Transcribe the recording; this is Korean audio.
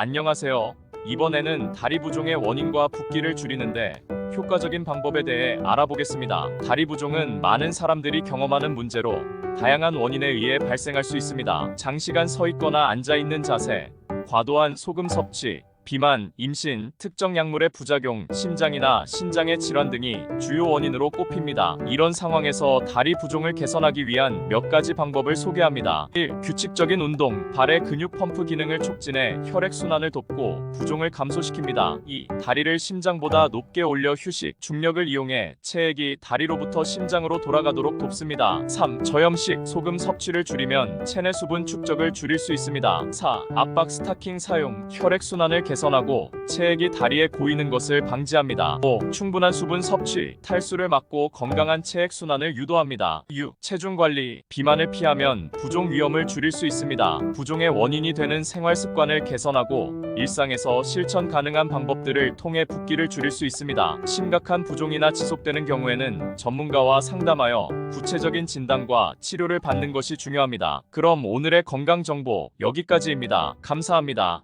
안녕하세요. 이번에는 다리 부종의 원인과 붓기를 줄이는데 효과적인 방법에 대해 알아보겠습니다. 다리 부종은 많은 사람들이 경험하는 문제로 다양한 원인에 의해 발생할 수 있습니다. 장시간 서 있거나 앉아 있는 자세, 과도한 소금 섭취, 비만, 임신, 특정 약물의 부작용, 심장이나 신장의 질환 등이 주요 원인으로 꼽힙니다. 이런 상황에서 다리 부종을 개선하기 위한 몇 가지 방법을 소개합니다. 1. 규칙적인 운동, 발의 근육 펌프 기능을 촉진해 혈액 순환을 돕고 부종을 감소시킵니다. 2. 다리를 심장보다 높게 올려 휴식, 중력을 이용해 체액이 다리로부터 심장으로 돌아가도록 돕습니다. 3. 저염식, 소금 섭취를 줄이면 체내 수분 축적을 줄일 수 있습니다. 4. 압박 스타킹 사용, 혈액 순환을 개선 하고 체액이 다리에 고이는 것을 방지합니다. 5. 충분한 수분 섭취, 탈수를 막고 건강한 체액 순환을 유도합니다. 6. 체중 관리, 비만을 피하면 부종 위험을 줄일 수 있습니다. 부종의 원인이 되는 생활 습관을 개선하고 일상에서 실천 가능한 방법들을 통해 붓기를 줄일 수 있습니다. 심각한 부종이나 지속되는 경우에는 전문가와 상담하여 구체적인 진단과 치료를 받는 것이 중요합니다. 그럼 오늘의 건강 정보 여기까지입니다. 감사합니다.